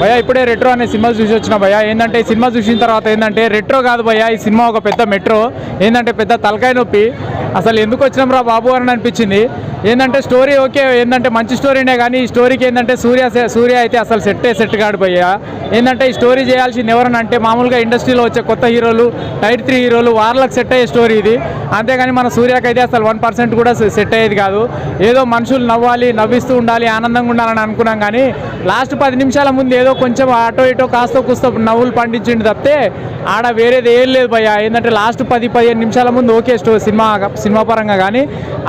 భయ ఇప్పుడే రెట్రో అనే సినిమా చూసి వచ్చిన భయ ఏంటంటే ఈ సినిమా చూసిన తర్వాత ఏంటంటే రెట్రో కాదు భయ ఈ సినిమా ఒక పెద్ద మెట్రో ఏంటంటే పెద్ద తలకాయ నొప్పి. అసలు ఎందుకు వచ్చినాం రా బాబు అని అనిపించింది. ఏంటంటే స్టోరీ ఓకే ఏంటంటే మంచి స్టోరీనే కానీ ఈ స్టోరీకి ఏంటంటే సూర్య సూర్య అయితే అసలు సెట్టే సెట్ కాడు భయ్యా. ఏంటంటే ఈ స్టోరీ చేయాల్సింది ఎవరని అంటే మామూలుగా ఇండస్ట్రీలో వచ్చే కొత్త హీరోలు టైర్ త్రీ హీరోలు వాళ్ళకి సెట్ అయ్యే స్టోరీ ఇది. అంతేగాని మన సూర్యకైతే అసలు వన్ పర్సెంట్ కూడా సెట్ అయ్యేది కాదు. ఏదో మనుషులు నవ్వాలి నవ్విస్తూ ఉండాలి ఆనందంగా ఉండాలని అనుకున్నాం కానీ లాస్ట్ పది నిమిషాల ముందు ఏదో కొంచెం అటో ఇటో కాస్త కూస్తో నవ్వులు పండించిండు తప్పితే ఆడ వేరేది ఏం లేదు భయ్య. ఏంటంటే లాస్ట్ పది పదిహేను నిమిషాల ముందు ఓకే స్టో సినిమా సినిమా పరంగా కానీ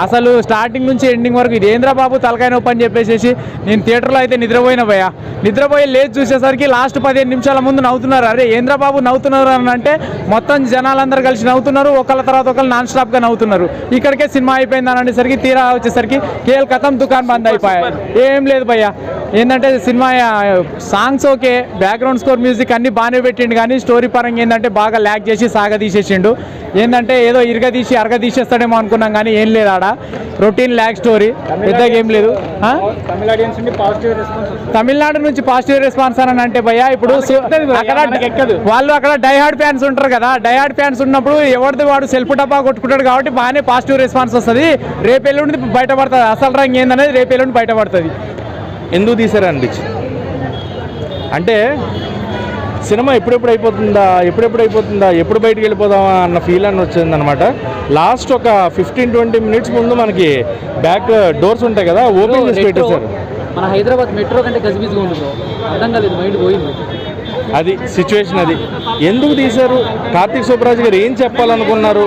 అసలు స్టార్టింగ్ నుంచి ఎండింగ్ వరకు ఇది ఏంద్రా బాబు తలకాయ నొప్పి అని చెప్పేసి నేను థియేటర్లో అయితే నిద్రపోయిన భయ్య. నిద్రపోయి లేచి చూసేసరికి లాస్ట్ పదిహేను నిమిషాల ముందు నవ్వుతున్నారు. అరే ఏంద్రా బాబు నవ్వుతున్నారు అని అంటే మొత్తం జనాలందరూ కలిసి నవ్వుతున్నారు. ఒకళ్ళ తర్వాత ఒకళ్ళు నాన్ స్టాప్గా నవ్వుతున్నారు. ఇక్కడికే సినిమా అయిపోయింది అనేసరికి తీరా వచ్చేసరికి కేఎల్ కథం దుకాణం బంద్ అయిపోయాయి ఏం లేదు భయ్య. ఏంటంటే cinema songs okay background score music అన్ని బాగానే పెట్టిండు కానీ స్టోరీ పరంగా ఏంటంటే బాగా ల్యాక్ చేసి సాగ తీసేసిండు. ఏంటంటే ఏదో ఇరగ తీసి అరగ తీసేస్తాడేమో అనుకున్నాం కానీ ఏం లేదు ఆడ. రొటీన్ ల్యాక్ స్టోరీ పెద్దగా ఏం లేదు? తమిళనాడు నుంచి పాజిటివ్ రెస్పాన్స్ అని అంటే భయ్య ఇప్పుడు అక్కడ వాళ్ళు అక్కడ డైహార్డ్ ఫ్యాన్స్ ఉంటారు కదా డైహార్డ్ ఫ్యాన్స్ ఉన్నప్పుడు ఎవరిది వాడు సెల్ఫ్ డబ్బా కొట్టుకుంటాడు కాబట్టి బాగానే పాజిటివ్ రెస్పాన్స్ వస్తుంది. రేపు ఎల్లుండి బయటపడుతుంది. అసలు రంగు ఏందనేది రేపు ఎల్లుండి బయటపడుతుంది. ఎందుకు తీసారా అనిపించింది? అంటే సినిమా ఎప్పుడెప్పుడు అయిపోతుందా ఎప్పుడెప్పుడు అయిపోతుందా ఎప్పుడు బయటికి వెళ్ళిపోదామా అన్న ఫీల్ అని వచ్చింది అనమాట లాస్ట్ ఒక ఫిఫ్టీన్ ట్వంటీ మినిట్స్ ముందు మనకి బ్యాక్ డోర్స్ ఉంటాయి కదా ఓపెన్ చేసి పెట్టేశారు. మన హైదరాబాద్ మెట్రో కంటే గజిబిజిగా ఉంది అర్థం కాలేదు మైండ్ పోయింది. అది సిచ్యువేషన్ అది. ఎందుకు తీశారు? కార్తీక్ సుబ్బరాజు గారు ఏం చెప్పాలనుకున్నారు?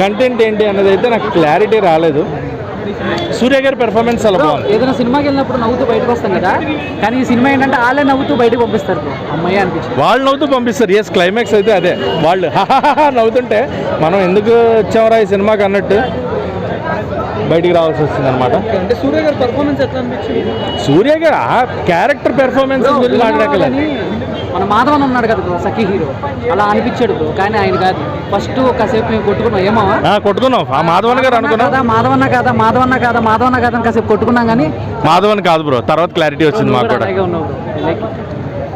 కంటెంట్ ఏంటి అన్నది అయితే నాకు క్లారిటీ రాలేదు. సూర్య గారి పెర్ఫార్మెన్స్ చాలా బాగుంది. ఏదైనా సినిమాకి వెళ్ళినప్పుడు నవ్వుతూ బయటకు వస్తాం కదా. కానీ ఈ సినిమా ఏంటంటే వాళ్ళే నవ్వుతూ బయటకు పంపిస్తారు అమ్మాయి అనిపించింది. వాళ్ళు నవ్వుతూ పంపిస్తారు. ఎస్ క్లైమాక్స్ అయితే అదే. వాళ్ళు నవ్వుతుంటే మనం ఎందుకు వచ్చామరా ఈ సినిమాకి అన్నట్టు బయటికి రావాల్సి వస్తుంది అనమాట అంటే సూర్య గారి క్యారెక్టర్ పెర్ఫార్మెన్స్ గురించి మాట్లాడకలేదు మన మాధవన్ ఉన్నాడు కదా బ్రో సఖీ హీరో. అలా అనిపించాడు బ్రో కానీ ఆయన కాదు. ఫస్ట్ కాసేపు మేము కొట్టుకున్నాం. ఏమో? కొట్టుకున్నాం. ఆ మాధవన్ గారు అనుకున్నాం. కదా మాధవన్న కాదా మాధవన్న కాదా మాధవన్న కాదా అని కాసేపు కొట్టుకున్నాం కానీ మాధవన్ కాదు బ్రో తర్వాత క్లారిటీ వచ్చింది మాకు కూడా